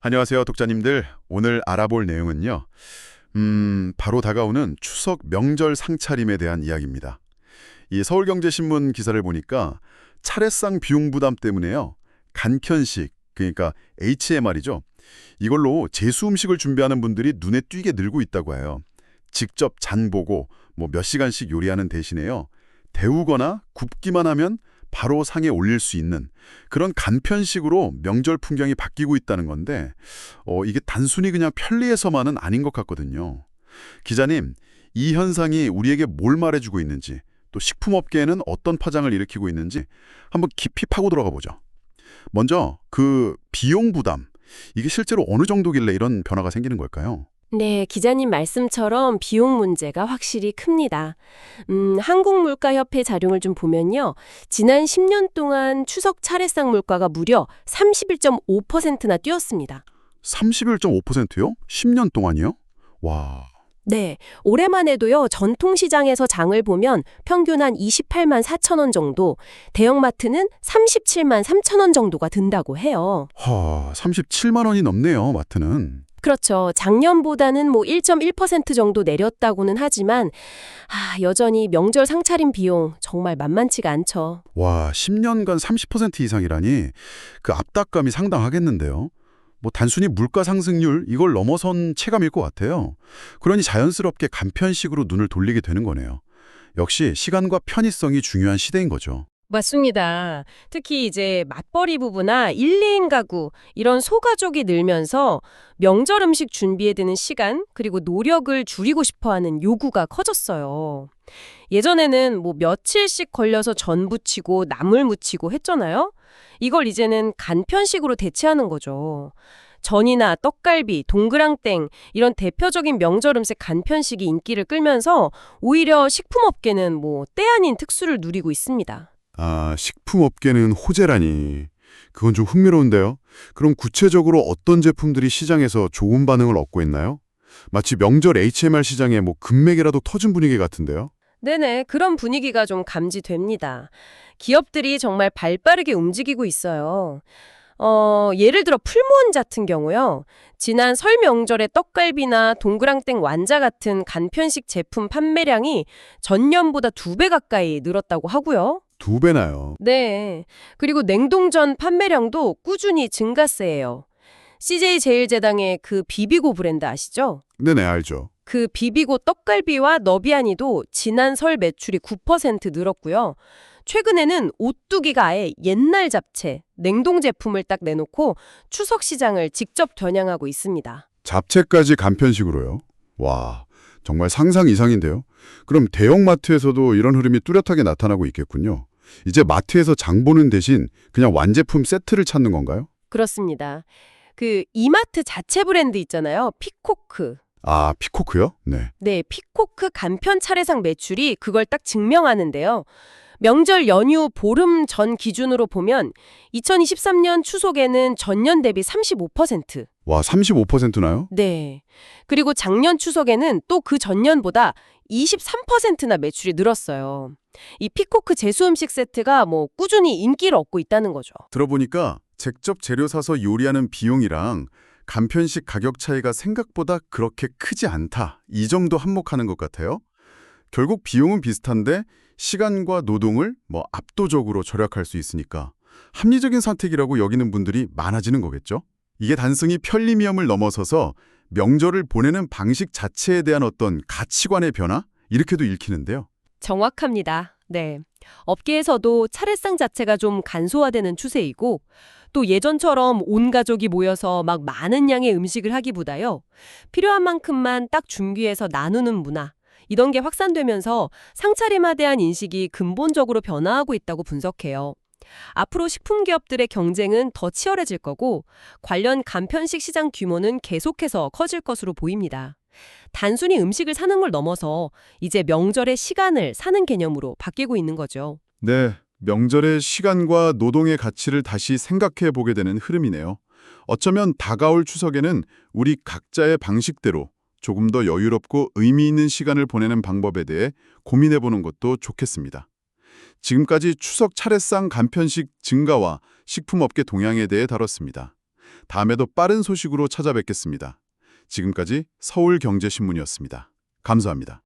안녕하세요, 독자님들. 오늘 알아볼 내용은요. 음, 바로 다가오는 추석 명절 상차림에 대한 이야기입니다. 이 서울경제신문 기사를 보니까 차례상 비용 부담 때문에요. 간편식, 그러니까 HMR이죠. 이걸로 제수 음식을 준비하는 분들이 눈에 띄게 늘고 있다고 해요. 직접 장 보고 뭐 몇 시간씩 요리하는 대신에요. 데우거나 굽기만 하면 바로 상에 올릴 수 있는 그런 간편식으로 명절 풍경이 바뀌고 있다는 건데 어, 이게 단순히 그냥 편리해서만은 아닌 것 같거든요. 기자님, 이 현상이 우리에게 뭘 말해주고 있는지 또 식품업계에는 어떤 파장을 일으키고 있는지 한번 깊이 파고 들어가 보죠. 먼저 그 비용 부담, 이게 실제로 어느 정도길래 이런 변화가 생기는 걸까요? 네, 기자님 말씀처럼 비용 문제가 확실히 큽니다. 음, 한국물가협회 자료를 좀 보면요. 지난 10년 동안 추석 차례상 물가가 무려 31.5%나 뛰었습니다. 31.5%요? 10년 동안이요? 와, 네, 올해만 해도요. 전통시장에서 장을 보면 평균 한 28만 4천 원 정도, 대형마트는 37만 3천 원 정도가 든다고 해요. 하, 37만 원이 넘네요, 마트는. 그렇죠. 작년보다는 뭐 1.1% 정도 내렸다고는 하지만 아, 여전히 명절 상차림 비용 정말 만만치가 않죠. 와, 10년간 30% 이상이라니 그 압박감이 상당하겠는데요. 뭐 단순히 물가 상승률 이걸 넘어선 체감일 것 같아요. 그러니 자연스럽게 간편식으로 눈을 돌리게 되는 거네요. 역시 시간과 편의성이 중요한 시대인 거죠. 맞습니다. 특히 이제 맞벌이 부부나 1, 2인 가구 이런 소가족이 늘면서 명절 음식 준비에 드는 시간 그리고 노력을 줄이고 싶어 하는 요구가 커졌어요. 예전에는 뭐 며칠씩 걸려서 전 부치고 나물 무치고 했잖아요. 이걸 이제는 간편식으로 대체하는 거죠. 전이나 떡갈비, 동그랑땡 이런 대표적인 명절 음식 간편식이 인기를 끌면서 오히려 식품업계는 뭐 때 아닌 특수를 누리고 있습니다. 아, 식품업계는 호재라니. 그건 좀 흥미로운데요. 그럼 구체적으로 어떤 제품들이 시장에서 좋은 반응을 얻고 있나요? 마치 명절 HMR 시장에 뭐 금맥이라도 터진 분위기 같은데요. 네네, 그런 분위기가 좀 감지됩니다. 기업들이 정말 발빠르게 움직이고 있어요. 어, 예를 들어 풀무원 같은 경우요. 지난 설 명절에 떡갈비나 동그랑땡 완자 같은 간편식 제품 판매량이 전년보다 두 배 가까이 늘었다고 하고요. 두 배나요. 네. 그리고 냉동전 판매량도 꾸준히 증가세예요. CJ제일제당의 그 비비고 브랜드 아시죠? 네네, 알죠. 그 비비고 떡갈비와 너비아니도 지난 설 매출이 9% 늘었고요. 최근에는 오뚜기가 아예 옛날 잡채, 냉동 제품을 딱 내놓고 추석 시장을 직접 겨냥하고 있습니다. 잡채까지 간편식으로요. 와, 정말 상상 이상인데요. 그럼 대형마트에서도 이런 흐름이 뚜렷하게 나타나고 있겠군요. 이제 마트에서 장 보는 대신 그냥 완제품 세트를 찾는 건가요? 그렇습니다. 그 이마트 자체 브랜드 있잖아요. 피코크. 아, 피코크요? 네. 네, 피코크 간편 차례상 매출이 그걸 딱 증명하는데요. 명절 연휴 보름 전 기준으로 보면 2023년 추석에는 전년 대비 35%. 와, 35%나요? 네. 그리고 작년 추석에는 또 그 전년보다 23%나 매출이 늘었어요. 이 피코크 제수 음식 세트가 뭐 꾸준히 인기를 얻고 있다는 거죠. 들어보니까 직접 재료 사서 요리하는 비용이랑 간편식 가격 차이가 생각보다 그렇게 크지 않다. 이 정도 한몫하는 것 같아요. 결국 비용은 비슷한데 시간과 노동을 뭐 압도적으로 절약할 수 있으니까 합리적인 선택이라고 여기는 분들이 많아지는 거겠죠. 이게 단순히 편리미엄을 넘어서서 명절을 보내는 방식 자체에 대한 어떤 가치관의 변화? 이렇게도 읽히는데요. 정확합니다. 네. 업계에서도 차례상 자체가 좀 간소화되는 추세이고 또 예전처럼 온 가족이 모여서 막 많은 양의 음식을 하기보다요. 필요한 만큼만 딱 준비해서 나누는 문화. 이런 게 확산되면서 상차림에 대한 인식이 근본적으로 변화하고 있다고 분석해요. 앞으로 식품 기업들의 경쟁은 더 치열해질 거고 관련 간편식 시장 규모는 계속해서 커질 것으로 보입니다. 단순히 음식을 사는 걸 넘어서 이제 명절의 시간을 사는 개념으로 바뀌고 있는 거죠. 네, 명절의 시간과 노동의 가치를 다시 생각해 보게 되는 흐름이네요. 어쩌면 다가올 추석에는 우리 각자의 방식대로 조금 더 여유롭고 의미 있는 시간을 보내는 방법에 대해 고민해 보는 것도 좋겠습니다. 지금까지 추석 차례상 간편식 증가와 식품업계 동향에 대해 다뤘습니다. 다음에도 빠른 소식으로 찾아뵙겠습니다. 지금까지 서울경제신문이었습니다. 감사합니다.